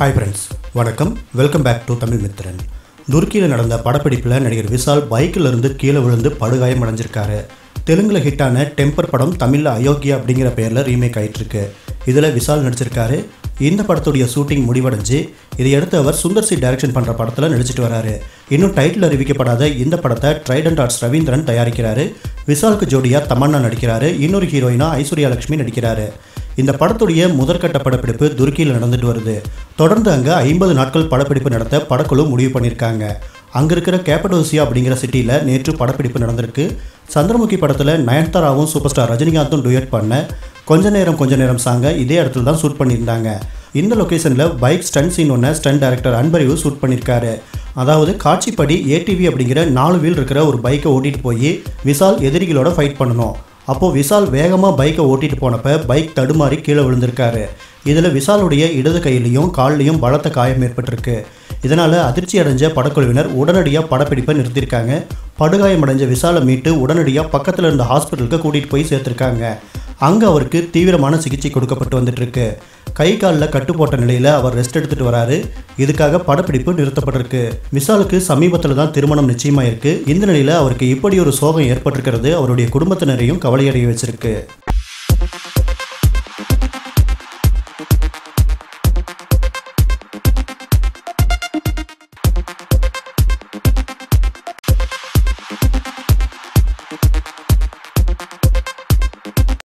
Hi friends வணக்கம். Welcome back to Tamil Mithran துருக்கியில் நடந்த படப்பிடிப்பில் நடிகர் விஷால் பைக்கில் இருந்து கீழே விழுந்து படுகாயம் அடைஞ்சிருக்காரு. தெலுங்கில் ஹிட்டான டெம்பர் படம் தமிழில் அயோக்கியா அப்படிங்கிற பேரில் ரீமேக் ஆயிட்டிருக்கு. இதில் விஷால் நடிச்சிருக்காரு. இந்த படத்துடைய ஷூட்டிங் முடிவடைஞ்சு இதையடுத்து அவர் சுந்தர் சி டைரக்ஷன் பண்ணுற படத்தில் நடிச்சிட்டு வராரு. இன்னும் டைட்டில் அறிவிக்கப்படாத இந்த படத்தை ட்ரைடன்ட் ஆர்ட்ஸ் ரவீந்திரன் தயாரிக்கிறாரு. விஷாலுக்கு ஜோடியாக தமன்னா நடிக்கிறாரு. இன்னொரு ஹீரோயினா ஐஸ்வர்யா லட்சுமி நடிக்கிறாரு. இந்த படத்துடைய முதற்கட்ட படப்பிடிப்பு துருக்கியில் நடந்துட்டு வருது. தொடர்ந்து அங்கே ஐம்பது நாட்கள் படப்பிடிப்பு நடத்த படக்குழு முடிவு பண்ணியிருக்காங்க. அங்கே இருக்கிற கேப்படோசியா அப்படிங்கிற சிட்டியில் நேற்று படப்பிடிப்பு நடந்திருக்கு. சந்திரமுகி படத்தில் நயன்தாராவும் சூப்பர் ஸ்டார் ரஜினிகாந்தும் டுயட் பண்ண கொஞ்ச நேரம் கொஞ்ச நேரம் சாங்க இதே இடத்துல தான் ஷூட் பண்ணியிருந்தாங்க. இந்த லொக்கேஷனில் பைக் ஸ்டண்ட் சீன் ஒன்று ஸ்டன் டேரக்டர் அன்பறிவு ஷூட் பண்ணியிருக்காரு. அதாவது காட்சிப்படி ஏடிவி அப்படிங்கிற நாலு வீல் இருக்கிற ஒரு பைக்கை ஓட்டிகிட்டு போய் விஷால் எதிரிகளோட ஃபைட் பண்ணணும். அப்போது விஷால் வேகமாக பைக்கை ஓட்டிட்டு போனப்போ பைக் தடுமாறி கீழே விழுந்திருக்காரு. இதில் விஷாலுடைய இடது கையிலையும் கால்லையும் பலத்த காயம் ஏற்பட்டிருக்கு. இதனால் அதிர்ச்சி அடைஞ்ச படக்குழுவினர் உடனடியாக படப்பிடிப்பை நிறுத்தியிருக்காங்க. படுகாயமடைஞ்ச விசாலை விஷாலை மீட்டு உடனடியாக பக்கத்தில் இருந்த ஹாஸ்பிட்டலுக்கு கூட்டிகிட்டு போய் சேர்த்துருக்காங்க. அங்கே அவருக்கு தீவிரமான சிகிச்சை கொடுக்கப்பட்டு வந்துட்டு இருக்கு கை காலில் கட்டு போட்ட நிலையில் அவர் ரெஸ்ட் எடுத்துட்டு வராரு. இதுக்காக படப்பிடிப்பு நிறுத்தப்பட்டிருக்கு. விஷாலுக்கு சமீபத்தில் தான் திருமணம் நிச்சயமாயிருக்கு. இந்த நிலையில் அவருக்கு இப்படி ஒரு சோகம் ஏற்பட்டிருக்கிறது அவருடைய குடும்பத்தினரையும் கவலையடைய வச்சிருக்கு.